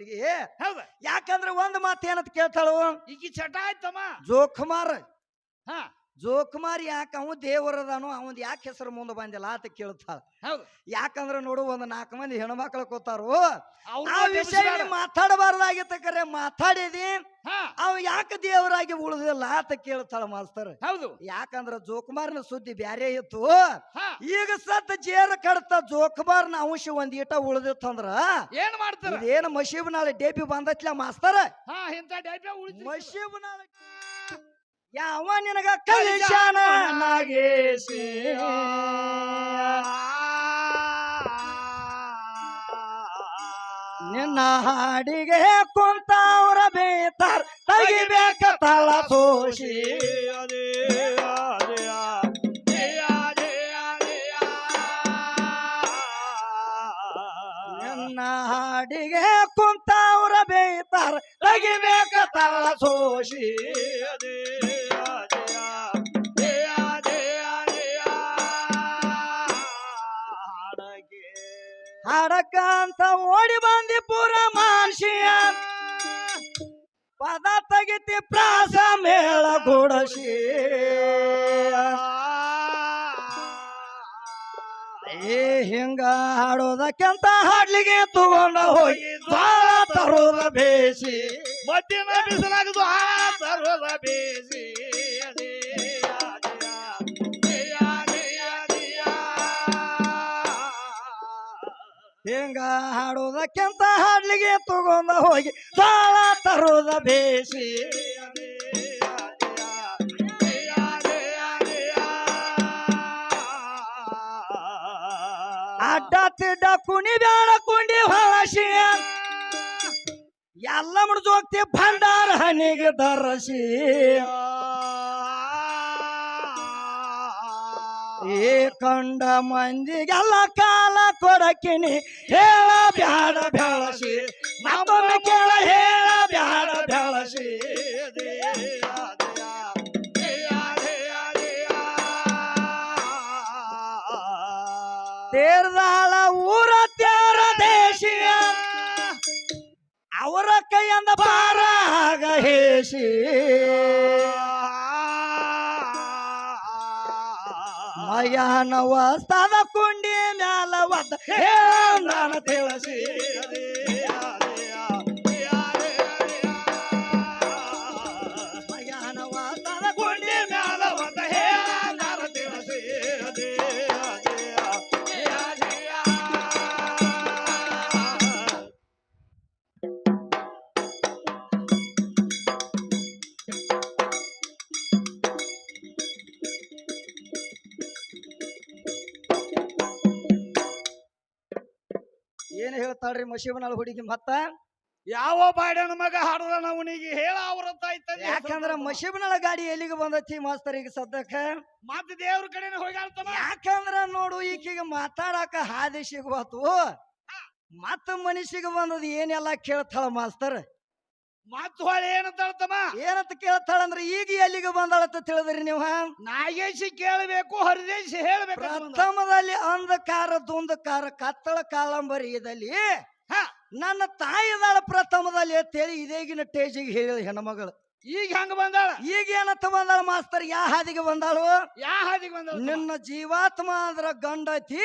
ಏ ಹೌದ. ಯಾಕಂದ್ರೆ ಒಂದ್ ಮಾತು ಏನಂತ ಕೇಳ್ತಾಳು? ಈಗ ಈ ಚಟ ಆಯ್ತಮ್ಮ. ಜೋಕುಮಾರ್ ಹಾ. ಜೋಕುಮಾರ್ ಯಾಕ ಅವ ದೇವರದಾನು ಅವನ್ ಯಾಕೆ ಹೆಸರು ಮುಂದೆ ಬಂದಿಲ್ಲ ಅಂತ ಕೇಳ್ತಾಳ. ಹೌದು. ಯಾಕಂದ್ರ ನೋಡು ಒಂದ್ ನಾಲ್ಕು ಮಂದಿ ಹೆಣ್ಮಕ್ಳು ಕೂತಾರು. ಆ ವಿಷಯ ಮಾತಾಡಬಾರ್ದಾಗಿತ್ತ ಕರೆ ಮಾತಾಡಿದಿ. ಅವ್ ಯಾಕೆ ದೇವರಾಗಿ ಉಳಿದಿಲ್ಲ ಅಂತ ಕೇಳ್ತಾಳ ಮಾಸ್ತರ್. ಹೌದು. ಯಾಕಂದ್ರ ಜೋಕುಮಾರ್ನ ಸುದ್ದಿ ಬ್ಯಾರೆ ಇತ್ತು. ಈಗ ಸತ್ ಜೇರ್ ಕಡತ ಜೋಕುಮಾರ್ನ ಅಂಶ ಒಂದ್ ಈಟ ಉಳಿದಿತ್ತಂದ್ರ ಏನ್ ಮಾಡ್ತಾರ? ಏನ್ ಮಶೀಬ್ ನಾಳೆ ಡೇಪಿ ಬಂದತ್ಲ ಮಾಸ್ತರ್? ಮಶೀಬ್ ನಾಳೆ ಯಾವ ನಿನಗ ನಾಗೇಶಿ? ನಿನ್ನ ಹಾಡಿಗೆ ಕುಂತವ್ರ ಬೇತಾರ, ತೆಗಿಬೇಕ ತಳ ಸೋಶಿ ನಿನ್ನ ಹಾಡಿಗೆ ಕುಂತವ್ರ ಬೇತಾರ, ತೆಗಿಬೇಕ ತಳ ಸೋಷಿ ಹಾಡಕ ಅಂತ ಓಡಿ ಬಂದಿ ಪೂರ ಮಾನ್ಸಿಯ. ಪದ ತೆಗಿತಿ ಪ್ರಾಸ ಮೇಳ ಗುಡಸಿ ಏ, ಹಿಂಗ ಹಾಡೋದಕ್ಕೆಂತ ಹಾಡ್ಲಿಗೆ ತಗೊಂಡ ಹೋಗಿ ದ್ವಾರ ತರೋದ ಬೇಸಿ. ಮತ್ತಿನ ಬಿಸಿಲಾಗದು ಆ ತರೋದ ಬೇಸಿ. ಹಿಂಗ ಹಾಡೋದಕ್ಕಿಂತ ಹಾಡ್ಲಿಗೆ ತಗೊಂಡ ಹೋಗಿ ತಾಳ ತರೋದ ಬೇಸಿ ಅಡ್ಡ ತಿಡ್ಡ ಕುಣಿ ಬ್ಯಾಡ ಕುಂಡಿ ಹೊಳಸಿ ಎಲ್ಲ ಮುಡ್ದೋಗ್ತಿ ಭಂಡಾರ ಹನಿಗೆ ದರಸಿ ಏ ಕಂಡ ಮಂದಿಗೆಲ್ಲ ಕಾಲ ಕೊಡಕಿನಿ. ಹೇಳ ಬ್ಯಾಡ ಬೆಳಸಿ ಮತ್ತೊಮ್ಮೆ ಕೇಳ, ಹೇಳ ಬ್ಯಾಡ ಬೆಳಸಿ ತೇರ್ದಾಳ ಊರ ತೇರ ದೇಶಿಯ. ಅವರ ಕೈಯಂದ ಬಾರ ಆಗ ಹೇಸಿ ಮಯಾನ ವಸ್ತದ ಕುಂಡಿ ಮ್ಯಾಲ ಒದ್ದ ಹೇ ನಾನು ತಿಳಿಸಿ. ಏನ್ ಹೇಳ್ತಾಳ್ರಿ ಮಶೀಬನಾಳ ಹುಡುಗಿ ಮತ್ತ? ಯಾವ ಬಾಡ್ಯನ ಮಗ ಹಾಡದ ಅವನಿಗೆ ಹೇಳ ಅವ್ರತ್ತ ಯಾಕಂದ್ರ ಮಶೀಬನಾಳ ಗಾಡಿ ಎಲ್ಲಿಗೆ ಬಂದೈತಿ ಮಾಸ್ತರ್ ಈಗ ಸದ್ಯಕ್ಕ? ಮತ್ತ ದೇವ್ರ ಕಡೆನ ಹೋಗ್ಯಾಳ್ತಮ್ಮ ಯಾಕಂದ್ರ ನೋಡು ಈಕಿಗೆ ಮಾತಾಡಕ ಹಾದಿ ಸಿಗುವತ್ತು ಮತ್ತ ಮನುಷ್ಯಗೆ ಬಂದದ ಏನೆಲ್ಲ ಕೇಳ್ತಾಳ ಮಾಸ್ತರ್? ಮತ್ತ ಹೊಳೆ ಏನಂತಾಳ್ತಮ್ಮ ಏನಂತ ಕೇಳ್ತಾಳಂದ್ರ ಈಗ ಎಲ್ಲಿಗೆ ಬಂದಾಳಂತ ತಿಳಿದ್ರಿ ನೀವು? ನಾಗೇಶಿ ಕೇಳಬೇಕು ಹರಿದೇಶಿ ಹೇಳ್ಬೇಕು ಪ್ರಥಮದಲ್ಲಿ ಅಂಧಕಾರ ದುಂದಕಾರ ಕತ್ತಳ ಕಾಲಂಬರಿಯದಲ್ಲಿ ಹ ನನ್ನ ತಾಯಿ ತಾಯಿದಾಳ ಪ್ರಥಮದಲ್ಲಿ ಅಂತೇಳಿ ಇದೇಗಿನ ಟೇಜಿಗೆ ಹೇಳಿದ ಹೆಣ್ಮಗಳು. ಈಗ ಹೆಂಗ ಬಂದಾಳ? ಈಗ ಏನತ್ತ ಬಂದಾಳ ಮಾಸ್ತರ್ ಯಾ ಹಾದಿಗೆ ಬಂದಾಳು? ಯಾ ಹಾದಿಗೆ ಬಂದಾಳ ನಿನ್ನ ಜೀವಾತ್ಮ ಅಂದ್ರ ಗಂಡ ಐತಿ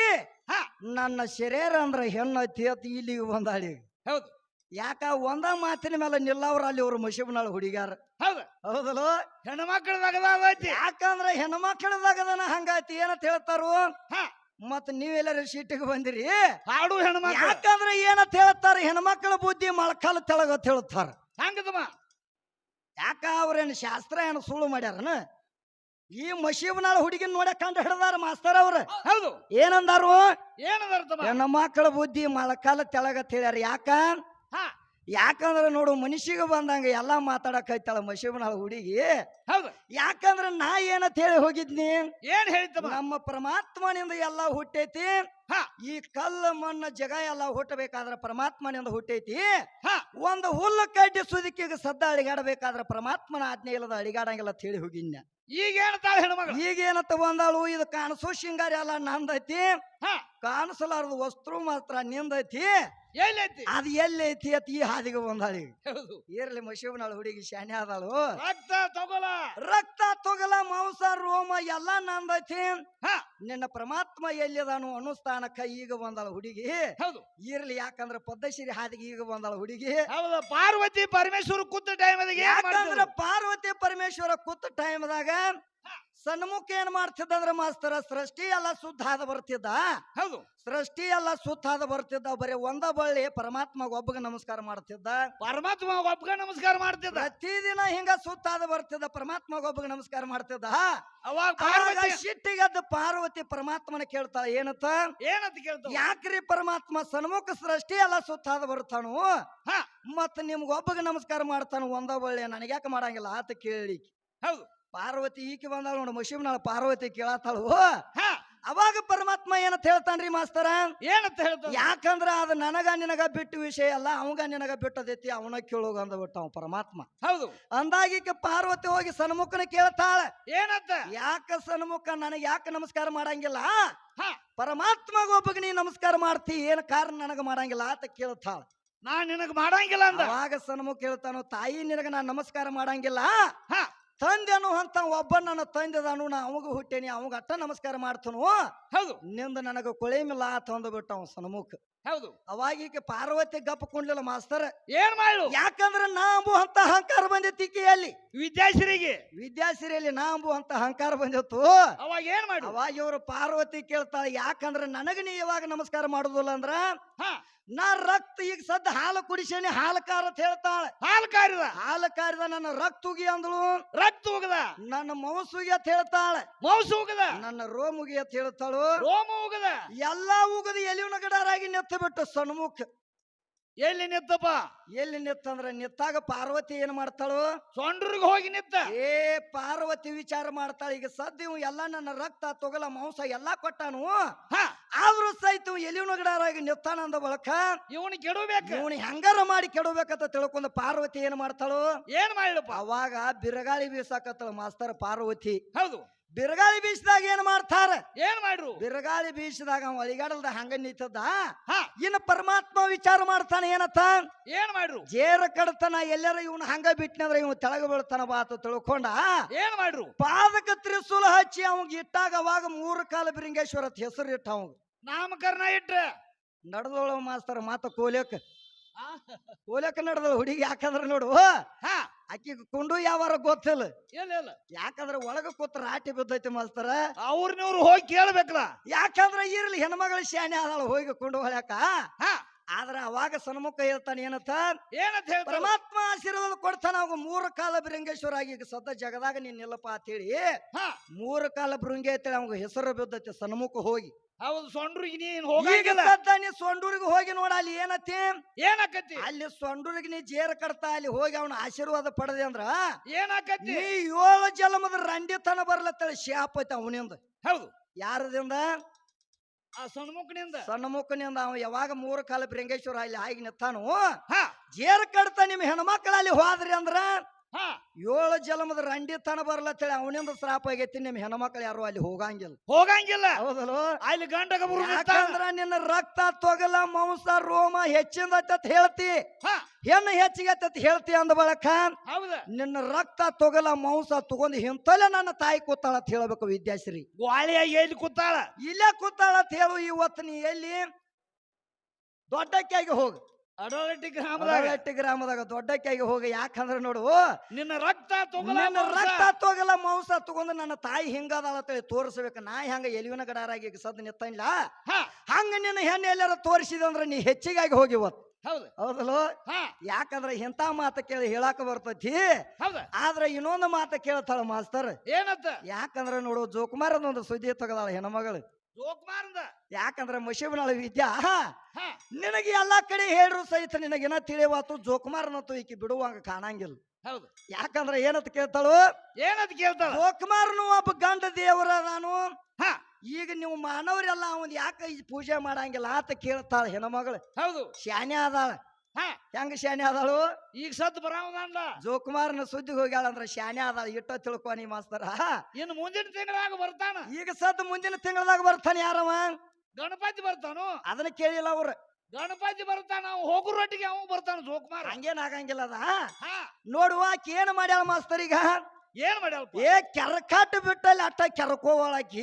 ಹಾ. ನನ್ನ ಶರೀರ ಅಂದ್ರ ಹೆಣ್ಣೈತಿ ಅಂತ ಇಲ್ಲಿಗೆ ಬಂದಾಳಿ ಹೌದು. ಯಾಕ ಒಂದ ಮಾತಿನ ಮೇಲೆ ನಿಲ್ಲವ್ರ ಅಲ್ಲಿ ಅವ್ರ ಮಶಿಬನಾಳ ಹುಡುಗಾರ ಹೌದು. ಹೌದಲ್ಲ? ಹೆಣ್ಮಕ್ಳದಾಗದ ಯಾಕಂದ್ರ ಹೆಣ್ಮಕ್ಳದಾಗದನ ಹಂಗಾಯ್ತಿ ಏನಂತ ಹೇಳ್ತಾರು? ಹಾ. ಮತ್ ನೀವೆಲ್ಲರೂ ಸೀಟಿಗೆ ಬಂದಿರಿ. ಹಾಡು ಹೆಣ್ಮಕ್ಳು. ಯಾಕಂದ್ರೆ ಏನಂತ ಹೇಳ್ತಾರ ಹೆಣ್ಮಕ್ಳ ಬುದ್ಧಿ ಮೊಳಕಾಲ ತೆಳಗತ್ ಹೇಳ್ತಾರ. ಹಂಗದಮ್ಮ. ಯಾಕ ಅವ್ರೇನು ಶಾಸ್ತ್ರ ಏನು ಸುಳ್ಳು ಮಾಡ್ಯಾರನ? ಈ ಮಶೀಬ್ನಾಳ ಹುಡುಗಿನ ನೋಡ ಕಂಡು ಹಿಡಿದಾರ ಮಾಸ್ತರ್ ಅವ್ರ. ಹೌದು. ಏನಂದಾರು? ಏನದರ್ತಮ್ಮ? ಹೆಣ್ಮಕ್ಳ ಬುದ್ಧಿ ಮೊಳಕಾಲ ತೆಳಗತ್ ಹೇಳ್ಯಾರ. ಯಾಕ? ಯಾಕಂದ್ರ ನೋಡು ಮನುಷ್ಯಗೆ ಬಂದಂಗ ಎಲ್ಲಾ ಮಾತಾಡಕೈತಾಳ ಮಶಿಬನ ಹುಡುಗಿ. ಹೌದು. ಯಾಕಂದ್ರ ನಾ ಏನಂತ ಹೇಳಿ ಹೋಗಿದ್ನಿ? ಏನ್ ಹೇಳಿತಮ್ಮ ನಮ್ಮ ಪರಮಾತ್ಮನಿಂದ ಎಲ್ಲ ಹುಟ್ಟೈತಿ. ಹಾ. ಈ ಕಲ್ಲ ಮಣ್ಣ ಜಗ ಎಲ್ಲ ಹುಟ್ಟಬೇಕಾದ್ರೆ ಪರಮಾತ್ಮನಿಂದ ಹುಟ್ಟೈತಿ. ಹಾ. ಒಂದು ಹುಲ್ಲು ಕಡ್ಡಿ ಸುದಿಕಿಗೆ ಸದ್ದ ಅಳಿಗಾಡಬೇಕಾದ್ರೆ ಪರಮಾತ್ಮನ ಆಜ್ಞೆ ಇಲ್ಲದ ಅಳಿಗಾಡಂಗಿಲ್ಲ ಅಂತ ಹೇಳಿ ಹೋಗಿನ್ಯ ಈಗ ಹೇಳ್ತಾಳ ಹೆಣ್ಮಗಳು? ಈಗ ಏನತ್ತ ಬಂದಾಳು? ಇದು ಕಾಣಿಸೋ ಶೃಂಗಾರ ಎಲ್ಲ ನಂದೈತಿ. ಹಾ. ಕಾಣಿಸಲಾರದು ವಸ್ತು ಮಾತ್ರ ನಿಂದೈತಿ. ಎಲ್ಲೈತಿ? ಅದು ಎಲ್ಲೈತಿ ಅತ್ ಈ ಹಾದಿಗೆ ಬಂದಾಳಿ ಇರ್ಲಿ ಮಶಿವನಾಳ ಹುಡುಗಿ ಶಾನೆ ಆದಾಳು. ರಕ್ತ ತಗೋಲ. ರಕ್ತ ತೊಗಲ ಮಾಂಸ ರೋಮ ಎಲ್ಲ ನಂದೈತಿ. ಹಾ. ನಿನ್ನ ಪರಮಾತ್ಮ ಎಲ್ಲಿದಾನು ಅನುಸ್ಥಾನಕ್ಕ ಈಗ ಬಂದಳ ಹುಡುಗಿ. ಹೌದು. ಇರ್ಲಿ ಯಾಕಂದ್ರ ಪದ್ಮಶ್ರೀ ಹಾದಿಗೆ ಈಗ ಬಂದಳ ಹುಡುಗಿ. ಹೌದು ಪಾರ್ವತಿ ಪರಮೇಶ್ವರ ಕೂತ ಟೈಮ್ ಯಾಕಂದ್ರ ಪಾರ್ವತಿ ಪರಮೇಶ್ವರ ಕೂತ ಟೈಮ್ದಾಗ ಸನ್ಮುಖ ಏನ್ ಮಾಡ್ತಿದ್ದಂದ್ರ ಮಾಸ್ತರ ಸೃಷ್ಟಿ ಎಲ್ಲ ಸುದ್ದ ಆದ ಬರ್ತಿದ್ದ? ಹೌದು. ಸೃಷ್ಟಿ ಎಲ್ಲ ಶುದ್ಧ ಆದ ಬರ್ತಿದ್ದ ಬರೀ ಒಂದ ಬಳ್ಳಿ ಪರಮಾತ್ಮ ಒಬ್ಬಗ ನಮಸ್ಕಾರ ಮಾಡ್ತಿದ್ದ? ಪರಮಾತ್ಮ ಒಬ್ಬಗ ನಮಸ್ಕಾರ ಮಾಡ್ತಿದ್ದ? ಪ್ರತಿದಿನ ಹಿಂಗ ಸುತ್ತ ಆದ ಬರ್ತಿದ್ದ ಪರಮಾತ್ಮ ಒಬ್ಬಗ ನಮಸ್ಕಾರ ಮಾಡ್ತಿದ್ದ? ಅವಾಗ ಆವಾಗ ಪಾರ್ವತಿ ಸಿಟ್ಟಿಗೆದ್ದ ಪಾರ್ವತಿ ಪರಮಾತ್ಮನ ಕೇಳ್ತಾಳ ಏನತ್ತ ಏನಂತ ಕೇಳ್ತ ಯಾಕ್ರಿ ಪರಮಾತ್ಮ ಸನ್ಮುಖ ಸೃಷ್ಟಿ ಎಲ್ಲ ಸುತ್ತಾದ ಬರ್ತಾನು? ಹಾ. ಮತ್ತ ನಿಮ್ಗ ಒಬ್ಬಗ ನಮಸ್ಕಾರ ಮಾಡ್ತಾನು ಒಂದ ಬಳ್ಳಿ ನನಗ್ಯಾಕ ಮಾಡಂಗಿಲ್ಲ ಆತ ಕೇಳಿ ಹೌದು. ಪಾರ್ವತಿ ಈಕೆ ಬಂದಾಳ ನೋಡು ಮಶಿಮ್ನಾಳ ಪಾರ್ವತಿ ಕೇಳತ್ತಾಳು ಅವಾಗ ಪರಮಾತ್ಮ ಏನಂತ ಹೇಳ್ತಾನ್ರಿ ಮಾಸ್ತರ? ಏನಂತ ಹೇಳ್ತಾವ ಯಾಕಂದ್ರ ಅದು ನನಗ ನಿನಗ ಬಿಟ್ಟು ವಿಷಯ ಅಲ್ಲ ಅವಂಗ ನಿನಗ ಬಿಟ್ಟದೈತಿ ಅವನ ಕೇಳೋಗ ಅಂದ್ಬಿಟ್ಟ ಅವ ಪರಮಾತ್ಮ. ಹೌದು. ಅಂದಾಗಿಕ ಪಾರ್ವತಿ ಹೋಗಿ ಸನ್ಮುಖನ ಕೇಳ್ತಾಳ. ಏನಂತ? ಯಾಕ ಸನ್ಮುಖ ನನಗೆ ಯಾಕೆ ನಮಸ್ಕಾರ ಮಾಡಂಗಿಲ್ಲ? ಹಾ. ಪರಮಾತ್ಮಗ ಒಬ್ಬಗ ನೀ ನಮಸ್ಕಾರ ಮಾಡ್ತಿ ಏನ್ ಕಾರಣ ನನಗ ಮಾಡಂಗಿಲ್ಲ ಅಂತ ಕೇಳ್ತಾಳ. ನಾ ನಿನಗ ಮಾಡಂಗಿಲ್ಲ ಅಂದ. ಆಗ ಸನ್ಮುಖ ಕೇಳ್ತಾನೋ ತಾಯಿ ನಿನಗ ನಾ ನಮಸ್ಕಾರ ಮಾಡಂಗಿಲ್ಲ? ಹಾ. ತಂದೆ ಅನ್ನುವಂತ ಒಬ್ಬ ನನ್ನ ತಂದೆದಾನು ನಾ ಅವಾಗ ಹುಟ್ಟೇನಿ ಅವಾಗ ಅಟ್ಟ ನಮಸ್ಕಾರ ಮಾಡ್ತನು. ಹೌದು. ನಿಂದ ನನಗೆ ಕೊಳೆಮಿಲ್ಲ ಅಂತ ಅಂದ್ಬಿಟ್ಟ ಅವ ಸನ್ಮುಖ. ಹೌದು. ಅವಾಗ ಈಗ ಪಾರ್ವತಿ ಗಪ್ಪ ಕುಂಡ್ಲಿಲ್ಲ ಮಾಸ್ತರ್. ಏನ್ ಮಾಡು ಯಾಕಂದ್ರ ನಾ ಅಂಬುವಂತ ಅಹಂಕಾರ ಬಂದಿತ್ತು ಅಲ್ಲಿ ವಿದ್ಯಾಶ್ರೀಗೆ ವಿದ್ಯಾಸಿರಿಯಲ್ಲಿ ನಾ ಅಂಬುವಂತ ಅಹಂಕಾರ ಬಂದಿತ್ತು. ಅವಾಗ ಏನ್ ಮಾಡಿ ಅವಾಗ ಇವರು ಪಾರ್ವತಿ ಕೇಳ್ತಾಳ ಯಾಕಂದ್ರ ನನಗ ನೀ ಇವಾಗ ನಮಸ್ಕಾರ ಮಾಡುದಿಲ್ಲ ಅಂದ್ರ ಹಾ. ನಾ ರಕ್ತ ಈಗ ಸದ್ದ ಹಾಲು ಕುಡಿಸೇನಿ ಹಾಲು ಕಾರ ಅಂತ ಹೇಳ್ತಾಳ. ಹಾಲು ಕಾರಿದ ಹಾಲು ಕಾರಿದ ನನ್ನ ರಕ್ತ ಉಗಿ ಅಂದಳು. ರಕ್ತ ಉಗದ? ನನ್ನ ಮೌಸುಗಿ ಅಂತ ಹೇಳ್ತಾಳ. ಮೌಸ್ ಉಗದ? ನನ್ನ ರೋಮುಗಿ ಅಂತ ಹೇಳ್ತಾಳು. ರೋಮ ಉಗದ? ಎಲ್ಲಾ ಉಗದ ಎಲಿವನ ಗಡಾರಾಗಿ ನೆತ್ತ ಬಿಟ್ಟು ಸಣ್ಮುಖ. ಎಲ್ಲಿ ನಿತ್ತಪ್ಪ ಎಲ್ಲಿ ನಿತ್ತಂದ್ರ ನಿತ್ತಾಗ ಪಾರ್ವತಿ ಏನ್ ಮಾಡ್ತಾಳು? ಸೊಂಡ್ರಿಗೆ ಹೋಗಿ ನಿತ್ತ ಏ ಪಾರ್ವತಿ ವಿಚಾರ ಮಾಡ್ತಾಳ. ಈಗ ಸದ್ಯ ಇವ ಎಲ್ಲ ನನ್ನ ರಕ್ತ ತೊಗಲ ಮಾಂಸ ಎಲ್ಲಾ ಕೊಟ್ಟಾನು. ಹಾ. ಆದ್ರೂ ಸಹಿತ ಇವ ಎಲಿವನ ಗಡಾರಾಗಿ ನಿತ್ತಾನ ಅಂದ ಬಳಕ ಇವನು ಕೆಡಬೇಕು ಇವನು ಹೆಂಗಾರ ಮಾಡಿ ಕೆಡಬೇಕಂತ ತಿಳ್ಕೊಂಡ ಪಾರ್ವತಿ ಏನ್ ಮಾಡ್ತಾಳು? ಏನ್ ಮಾಡ್ಲಪ್ಪ? ಅವಾಗ ಬಿರಗಾಳಿ ಬೀಸಾಕತ್ತಳ ಮಾಸ್ತರ್ ಪಾರ್ವತಿ. ಹೌದು. ಬಿರಗಾಳಿ ಬೀಸಿದಾಗ ಏನ್ ಮಾಡ್ತಾರ? ಏನ್ ಮಾಡ್ರು? ಬಿರಗಾಳಿ ಬೀಸಿದಾಗ ಅವ ಅಳಿಗಾಡಲ್ದ ಹಂಗ ನಿಂತದ? ಹಾ. ಇನ್ನು ಪರಮಾತ್ಮ ವಿಚಾರ ಮಾಡ್ತಾನೆ ಏನತ್ತ? ಏನ್ ಮಾಡ್ರು? ಜೇರ ಕಡತನ ಎಲ್ಲರ ಇವನು ಹಂಗ ಬಿಟ್ನಂದ್ರ ಇವನು ತೆಳಗ ಬೀಳ್ತಾನ ಬಾತ ತಿಳ್ಕೊಂಡ. ಏನ್ ಮಾಡ್ರು? ಪಾದಕ ತ್ರಿಶೂಲ ಹಚ್ಚಿ ಅವಂಗ ಇಟ್ಟಾಗ ಅವಾಗ ಮೂರು ಕಾಲ ಬಿರಿಂಗೇಶ್ವರ ಅಂತ ಹೆಸರು ಇಟ್ಟ ಅವಂಗ. ನಾಮಕರಣ ಇಟ್ಟ ನಡೆದೋಳ ಮಾಸ್ತರ ಮಾತ ಕೋಲಕ್ ಕೋಲ್ಯಕ ನಡೆದ ಹುಡುಗಿ ಯಾಕಂದ್ರ ನೋಡು. ಹಾ. ಆಕಿ ಕುಂಡು ಯಾವಾರ ಗೊತ್ತಿಲ್ಲ. ಏನಿಲ್ಲ ಯಾಕಂದ್ರೆ ಯಾಕಂದ್ರ ಒಳಗ ಕೂತ್ ರಾಟಿ ಬಿದ್ದೈತಿ ಮಾಸ್ತರ. ಅವ್ರನ್ನವ್ರು ಹೋಗಿ ಕೇಳ್ಬೇಕಲ್ಲ ಯಾಕಂದ್ರ ಇರ್ಲಿ ಹೆಣ್ಮಗಳ ಶಾನೆ ಅದಾಳ ಹೋಗಿ ಕುಂಡು ಹೊಳ್ಯಾಕ. ಹಾ. ಆದ್ರ ಅವಾಗ ಸನ್ಮುಖ ಹೇಳ್ತಾನೆ ಏನಂತ? ಏನಂತ ಹೇಳಿ ಪರಮಾತ್ಮ ಆಶೀರ್ವಾದ ಕೊಡ್ತಾನ ಅವಾಗ ಮೂರು ಕಾಲ ಬಿರಂಗೇಶ್ವರ ಆಗಿ ಈಗ ಸದ್ದ ಜಗದಾಗ ನೀನ್ ನಿಲ್ಲಪ್ಪ ಅಂತೇಳಿ ಹಾ. ಮೂರು ಕಾಲ ಬೃಂಗೆ ಅಂತೇಳಿ ಅವಾಗ ಹೆಸರು ಬಿದ್ದತಿ ಸನ್ಮುಖ ಹೋಗಿ. ಹೌದು ಸೊಂಡ್ರಿಗೆ ನೀನ್ ಈಗ ಹೋಗಂಗಿಲ್ಲ ನೀ ಸೊಂಡೂರಿಗೆ ಹೋಗಿ ನೋಡ ಅಲ್ಲಿ ಏನತಿ ಏನಾಕತಿ ಅಲ್ಲಿ ಸೊಂಡೂರಿಗೆ ನೀ ಜೇರ ಕಡ್ತಾ ಅಲ್ಲಿ ಹೋಗಿ ಅವನ ಆಶೀರ್ವಾದ ಪಡೆದೆ ಅಂದ್ರ ಏನಾಕತಿ ನೀ ಏಳು ಜನ್ಮದ ರಂಡಿತನ ಬರ್ಲತ್ತ ಶಾಪ್ ಐತೆ ಅವನಿಂದ. ಹೌದು. ಯಾರದಿಂದ? ಆ ಸಣ್ಮುಖನಿಂದ ಸಣ್ಣ ಮುಖನಿಂದ ಅವ ಯಾವಾಗ ಮೂರು ಕಾಲ ಬಿರಂಗೇಶ್ವರ ಅಲ್ಲಿ ಆಗಿ ನಿತ್ತಾನು ಜೇರ ಕಡ್ತ ನಿಮ್ ಹೆಣ್ಮಕ್ಳು ಅಲ್ಲಿ ಹೋದ್ರಿ ಅಂದ್ರ ಹಾ. ಏಳು ಜನ್ಮದ ರಂಡಿತನ ಬರ್ಲತ್ತೇಳಿ ಅವನಿಂದ ಶ್ರಾಪ ಆಗೈತಿ ನಿಮ್ ಹೆಣ್ಮಕ್ಳು ಯಾರು ಅಲ್ಲಿ ಹೋಗಂಗಿಲ್ಲ. ಹೋಗಂಗಿಲ್ಲ. ಹೌದಲ್ಲೋ? ಅಲ್ಲಿ ಗಂಡಗ ಬರು ಯಾಕಂದ್ರ ನಿನ್ನ ರಕ್ತ ತೊಗಲ ಮಾಂಸ ರೋಮ ಹೆಚ್ಚಿಂದ ಹೇಳ್ತಿ. ಹೆಣ್ಣು ಹೆಚ್ಚಿಗೆ ಹೇಳ್ತಿ ಅಂದ ಬಳಕ ನಿನ್ನ ರಕ್ತ ತೊಗಲ ಮಾಂಸ ತಗೊಂಡು ಹಿಂತಲೆ ನನ್ನ ತಾಯಿ ಕೂತಾಳ ಅಂತ ಹೇಳ್ಬೇಕು ವಿದ್ಯಾಶ್ರೀ. ಗಾಳಿಯ ಎಲ್ಲಿ ಕೂತಾಳ? ಇಲ್ಲೇ ಕೂತಾಳ ಅಂತ ಹೇಳು ಇವತ್ತು ನೀ ಎಲ್ಲಿ? ದೊಡ್ಡಕ್ಕಾಗಿ ಹೋಗು. ಅಡೋಲಟ್ಟಿ ಗ್ರಾಮದಾಗ. ಅಡಲಟ್ಟಿ ಗ್ರಾಮದಾಗ ದೊಡ್ಡಕ್ಕಾಗಿ ಹೋಗಿ ಯಾಕಂದ್ರೆ ನೋಡು ನಿನ್ನ ರಕ್ತ ನನ್ನ ರಕ್ತ ತೊಗಲ ಮಾಂಸ ತಗೊಂಡು ನನ್ನ ತಾಯಿ ಹಿಂಗದಾಳ ಅಂತೇಳಿ ತೋರಿಸ್ಬೇಕು. ನಾ ಹೆಂಗ ಎಲಿವಿನ ಗಡಾರಾಗಿ ಸದ್ ನಿತ್ತಂಗಿಲ್ಲ ಹಂಗ ನಿನ್ನ ಹೆಣ್ಣು ಎಲ್ಲಾರ ತೋರಿಸಿದ ಅಂದ್ರೆ ನೀ ಹೆಚ್ಚಿಗಾಗಿ ಹೋಗಿ ಇವತ್ತು. ಹೌದು. ಹೌದಲ್ಲೋ? ಯಾಕಂದ್ರೆ ಇಂತ ಮಾತು ಕೇಳಿ ಹೇಳಾಕ ಬರ್ತೈತಿ? ಆದ್ರ ಆದ್ರೆ ಇನ್ನೊಂದು ಮಾತು ಕೇಳ್ತಾಳ ಮಾಸ್ತರ್. ಏನತ್ತ ಯಾಕಂದ್ರೆ ನೋಡು ಜೋಕುಮಾರ್ ಒಂದು ಸುದ್ದಿ ತಗದಾಳ ಹೆಣ್ಮಗಳು. ಜೋಕ್ಮಾರ್ದ ಯಾಕಂದ್ರೆ ಮಶಿಬನಾಳ ವಿದ್ಯಾ ಹಾ ನಿನಗೆ ಎಲ್ಲಾ ಕಡೆ ಹೇಳ್ರು ಸಹಿತ ನಿನಗೇನ ತಿಳಿವಾತು ಜೋಕುಮಾರ್ನಂತೂ ಈಕಿ ಬಿಡುವಂಗ ಕಾಣಂಗಿಲ್ಲ. ಹೌದು. ಯಾಕಂದ್ರೆ ಏನಂತ ಕೇಳ್ತಾಳು? ಏನಂತ ಕೇಳ್ತಾಳ? ಜೋಕುಮಾರನು ಒಬ್ಬ ಗಂಡ ದೇವರ ನಾನು ಹಾ. ಈಗ ನೀವು ಮಾನವರೆಲ್ಲ ಅವನ್ ಯಾಕೆ ಈ ಪೂಜೆ ಮಾಡಂಗಿಲ್ಲ ಆತ ಕೇಳ್ತಾಳ ಹೆಣ್ಮಗಳು. ಹೌದು. ಶಾನೆ ಅದಾಳ. ಹಾ. ಹೆಂಗ ಶಾನೆ ಅದಾಳು ಈಗ ಸದ್ ಜೋಕುಮಾರನ ಸುದ್ದಿ ಹೋಗ್ಯಾಳ ಅಂದ್ರ ಶಾನೆ ಅದ ಇಟ್ಟ ತಿಳ್ಕೊ ನೀ ಮಾಸ್ತರ. ಇನ್ನು ಮುಂದಿನ ತಿಂಗಳಾಗ ಬರ್ತಾನ. ಈಗ ಸದ್ ಮುಂದಿನ ತಿಂಗಳದಾಗ ಬರ್ತಾನೆ ಯಾರವ? ಗಣಪತಿ ಬರ್ತಾನು. ಅದನ್ನ ಕೇಳಿಲ್ಲ ಅವ್ರ. ಗಣಪತಿ ಬರ್ತಾನ ಹೋಗು ರೊಟ್ಟಿಗೆ ಅವ ಬರ್ತಾನ ಜೋಕುಮಾರ. ಹಂಗೇನ್ ಆಗಂಗಿಲ್ಲ ಅದ ಹಾ. ನೋಡುವ ಆಕಿ ಏನ್ ಮಾಡ್ಯಾಳ ಮಾಸ್ತರ್ ಈಗ? ಏನ್ ಮಾಡ್ಯಾಳಪ್ಪ? ಏ ಕೆರಕಾಟ್ ಬಿಟ್ಟಲ್ಲಿ ಅಟ್ಟ ಕೆರಕೋವಳಾಕಿ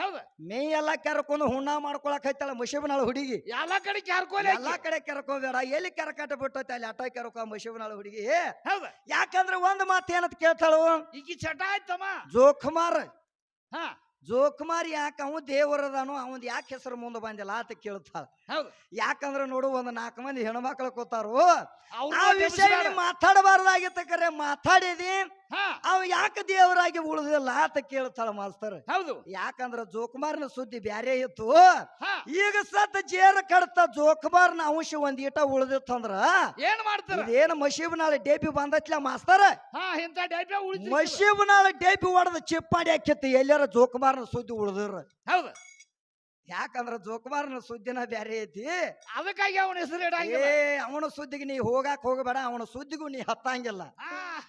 ಹೌದ? ಮೇ ಎಲ್ಲಾ ಕೆರಕೊಂಡು ಹುಣ್ಣ ಮಾಡ್ಕೊಳಕ್ ಹೈತಾಳ ಮುಷಿಬನಾಳ ಹುಡುಗಿ. ಎಲ್ಲಾ ಕಡೆ ಕೆರಕೋ ಎಲ್ಲಾ ಕಡೆ ಕೆರಕೋಬೇಡ. ಎಲ್ಲಿ ಕೆರಕಾಟ ಬಿಟ್ಟೈತೆ ಅಲ್ಲಿ ಅಟ್ಟ ಕೆರಕೋ ಮುಷಿಬನಾಳ ಹುಡುಗಿ? ಹೌದ? ಯಾಕಂದ್ರೆ ಒಂದ್ ಮಾತು ಏನಂತ ಕೇಳ್ತಾಳು? ಈಗ ಚಟ ಆಯ್ತಮ್ಮ? ಜೋಕುಮಾರ್. ಹಾ. ಜೋಕುಮಾರ್ ಯಾಕೆ ಅವ ದೇವರದಾನು ಅವನ್ ಯಾಕೆ ಹೆಸರು ಮುಂದೆ ಬಂದಿಲ್ಲ ಅಂತ ಕೇಳ್ತಾಳ. ಯಾಕಂದ್ರೆ ನೋಡು ಒಂದ್ ನಾಲ್ಕು ಮಂದಿ ಹೆಣ್ಮಕ್ಳು ಕೂತಾರು. ಆ ವಿಷಯ ಮಾತಾಡಬಾರ್ದಾಗಿತ್ತ ಕರೆ. ಮಾತಾಡಿದಿ. ಅವ ಯಾಕ ದೇವರಾಗಿ ಉಳಿದಿಲ್ಲ ಅಂತ ಕೇಳ್ತಾಳ ಮಾಸ್ತರ್. ಹೌದು. ಯಾಕಂದ್ರ ಜೋಕುಮಾರ್ನ ಸುದ್ದಿ ಬ್ಯಾರೆ ಇತ್ತು. ಈಗ ಸತ್ ಜೇರ ಕಡತ ಜೋಕುಮಾರ್ನ ಅಂಶ ಒಂದ್ ಈಟ ಉಳಿದಿತ್ತಂದ್ರ ಏನ್ ಮಾಡ್ತಾರ? ಇದೇನು ಮಶೀಬ್ನಾಳ ಡೇಬಿ ಬಂದತ್ಲ ಮಾಸ್ತರ್? ಮಶೀಬ್ನಾಳ ಡೇಬಿ ಹೊಡೆದ ಚಿಪ್ಪಾಡಿ ಹಾಕಿತ್ತು ಎಲ್ಲಾರ ಜೋಕುಮಾರ್ನ ಸುದ್ದಿ ಉಳಿದ್ರ ಹೌದು. ಯಾಕಂದ್ರ ಜೋಕುಮಾರ್ನ ಸುದ್ದಿನ ಬ್ಯಾರೆ ಐತಿ. ಅದಕ್ಕಾಗಿ ಅವನ ಹೆಸರು ಅವನ ಸುದ್ದಿಗೆ ನೀ ಹೋಗಾಕ್ ಹೋಗಬೇಡ ಅವನ ಸುದ್ದಿಗೂ ನೀ ಹತ್ತಂಗಿಲ್ಲ.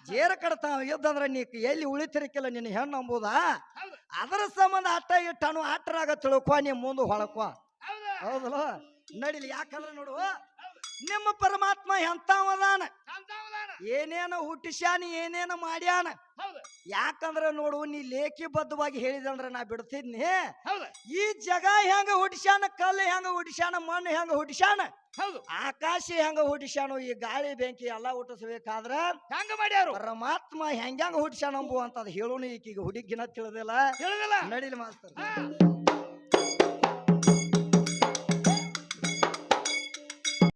ಜೇರ ಕಡ್ತಾವ ಇದ್ದಂದ್ರೆ ನೀ ಎಲ್ಲಿ ಉಳಿತಿರಕಿಲ್ಲ ನಿನ್ನ ಹೆಣ್ಣು ಅಂಬುದ? ಅದರ ಸಂಬಂಧ ಅಟ್ಟ ಇಟ್ಟನು ಆಟರಾಗ ತಿಳ್ಕೊ ನೀ ಮುಂದೆ ಹೊಳಕೋ. ಹೌದು. ಹೌದಲ್ಲ ನಡಿಲಿ ಯಾಕಂದ್ರೆ ನೋಡು ನಿಮ್ಮ ಪರಮಾತ್ಮ ಎಂತವದಾನ. ಏನೇನ ಹುಟ್ಟಿಸ್ಯಾನ ಏನೇನ ಮಾಡ್ಯಾನ? ಯಾಕಂದ್ರ ನೋಡು ನೀ ಲೇಖಿಬದ್ಧವಾಗಿ ಹೇಳಿದಂದ್ರ ನಾ ಬಿಡ್ತಿದ್ನಿ. ಈ ಜಗ ಹೆಂಗ ಹುಟ್ಟಿಸ್ಯಾನ ಕಲ್ಲು ಹೆಂಗ ಹುಟ್ಟಿಸ್ಯಾನ ಮಣ್ಣು ಹೆಂಗ ಹುಟ್ಟಿಸ್ಯಾನ? ಆಕಾಶ ಹೆಂಗ ಹುಟ್ಟಿಸ್ಯಾನು ಈ ಗಾಳಿ ಬೆಂಕಿ ಎಲ್ಲ ಹುಟ್ಟಿಸ್ಬೇಕಾದ್ರ ಹೆಂಗ ಮಾಡ್ಯಾರು? ಪರಮಾತ್ಮ ಹೆಂಗ್ಯಾಂಗ ಹುಟ್ಟಿಸ್ಯಾನ ಅಂಬುವಂತದ್ ಹೇಳೋನು ಈಕೀಗ ಹುಡುಗಿನ ತಿಳಿದಿಲ್ಲ. ನಡೀಲಿ ನಡಿಲಿ ಮಾಸ್ತರ್